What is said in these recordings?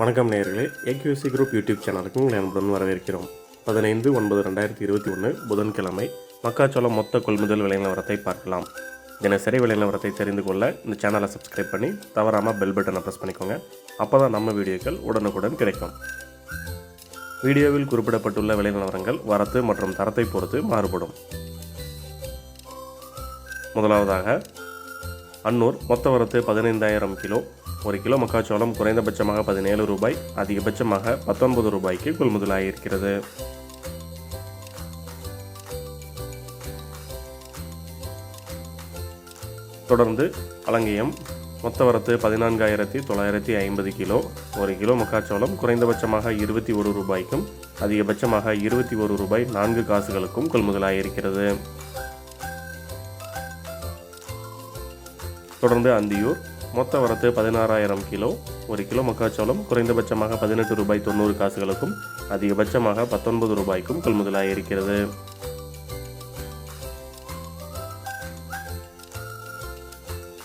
வணக்கம் நேயர்களே. AQC group YouTube சேனலுக்கு உங்களை அன்புடன் வரவேற்கிறோம். பதினைந்து ஒன்பது ரெண்டாயிரத்தி இருபத்தி ஒன்று புதன்கிழமை மக்காச்சோளம் மொத்த கொள்முதல் விலை நிலவரத்தை பார்க்கலாம். தினசரி விலை நிலவரத்தை தெரிந்து கொள்ள இந்த சேனலை சப்ஸ்கிரைப் பண்ணி தவறாமல் பெல் பட்டனை ப்ரெஸ் பண்ணிக்கோங்க. அப்போ தான் நம்ம வீடியோக்கள் உடனுக்குடன் கிடைக்கும். வீடியோவில் குறிப்பிடப்பட்டுள்ள விலை நிலவரங்கள் வரத்து மற்றும் தரத்தை பொறுத்து மாறுபடும். முதலாவதாக அன்னூர் மொத்த வரத்து பதினைந்தாயிரம் கிலோ ஒரு கிலோ மக்காச்சோளம் குறைந்தபட்சமாக பதினேழு ரூபாய் அதிகபட்சமாக பத்தொன்பது ரூபாய்க்கு கொள்முதலாகியிருக்கிறது தொடர்ந்து அலங்கியம் மொத்த வரத்து பதினான்காயிரத்தி தொள்ளாயிரத்தி ஐம்பது கிலோ ஒரு கிலோ மக்காச்சோளம் குறைந்தபட்சமாக இருபத்தி ஒரு ரூபாய்க்கும் அதிகபட்சமாக இருபத்தி ஒரு ரூபாய் நான்கு காசுகளுக்கும் கொள்முதலாகியிருக்கிறது தொடர்ந்து அந்தியூர் மொத்த வரத்து பதினாறாயிரம் கிலோ. ஒரு கிலோ மக்காச்சோளம் குறைந்தபட்சமாக பதினெட்டு ரூபாய் தொண்ணூறு காசுகளுக்கும் அதிகபட்சமாக பத்தொன்பது ரூபாய்க்கும் கொள்முதலாக இருக்கிறது.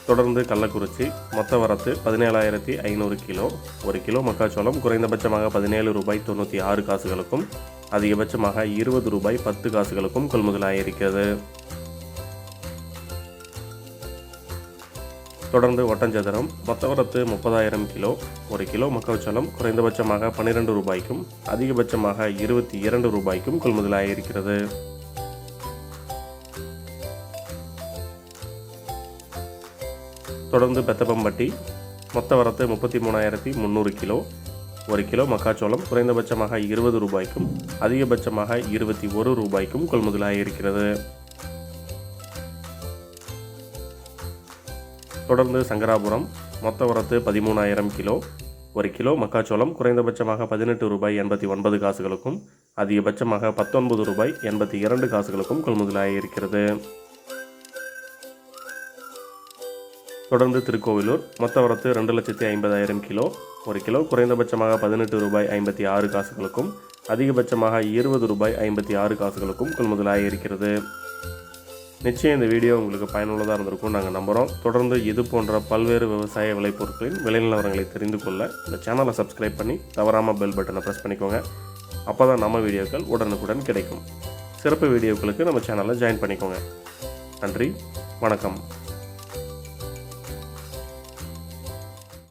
தொடர்ந்து கள்ளக்குறிச்சி மொத்த வரத்து பதினேழாயிரத்தி ஐநூறு கிலோ. ஒரு கிலோ மக்காச்சோளம் குறைந்தபட்சமாக பதினேழு ரூபாய் தொண்ணூற்றி ஆறு காசுகளுக்கும் அதிகபட்சமாக இருபது ரூபாய் பத்து காசுகளுக்கும் கொள்முதலாக இருக்கிறது. தொடர்ந்து ஒட்டஞ்சதுரம் மொத்த வரத்து முப்பதாயிரம் கிலோ ஒரு கிலோ மக்காச்சோளம் குறைந்தபட்சமாக பன்னிரெண்டு ரூபாய்க்கும் அதிகபட்சமாக இருபத்தி இரண்டு ரூபாய்க்கும் கொள்முதலாகியிருக்கிறது தொடர்ந்து பெத்தப்பம்பட்டி மொத்த வரத்து முப்பத்தி மூணாயிரத்தி முந்நூறு கிலோ ஒரு கிலோ மக்காச்சோளம் குறைந்தபட்சமாக இருபது ரூபாய்க்கும் அதிகபட்சமாக இருபத்தி ஒரு ரூபாய்க்கும் கொள்முதலாகியிருக்கிறது தொடர்ந்து சங்கராபுரம் மொத்த வரத்து பதிமூணாயிரம் கிலோ. ஒரு கிலோ மக்காச்சோளம் குறைந்தபட்சமாக பதினெட்டு ரூபாய் எண்பத்தி ஒன்பது காசுகளுக்கும் அதிகபட்சமாக பத்தொன்பது ரூபாய் எண்பத்தி இரண்டு காசுகளுக்கும் கொள்முதலாகியிருக்கிறது தொடர்ந்து திருக்கோவிலூர் மொத்த வரத்து ரெண்டு லட்சத்தி ஐம்பதாயிரம் கிலோ. ஒரு கிலோ குறைந்தபட்சமாக பதினெட்டு ரூபாய் ஐம்பத்தி ஆறு காசுகளுக்கும் அதிகபட்சமாக இருபது ரூபாய் ஐம்பத்தி ஆறு காசுகளுக்கும் கொள்முதலாகியிருக்கிறது நிச்சயம் இந்த வீடியோ உங்களுக்கு பயனுள்ளதாக இருந்திருக்கும் நாங்கள் நம்புகிறோம் தொடர்ந்து இது போன்ற பல்வேறு விவசாய விளைபொருட்களின் விலை நிலவரங்களை தெரிந்து கொள்ள இந்த சேனலை சப்ஸ்கிரைப் பண்ணி தவறாமல் பெல் பட்டனை ப்ரெஸ் பண்ணிக்கோங்க. அப்போ தான் நம்ம வீடியோக்கள் உடனுக்குடன் கிடைக்கும். சிறப்பு வீடியோக்களுக்கு நம்ம சேனலை ஜாயின் பண்ணிக்கோங்க. நன்றி வணக்கம்.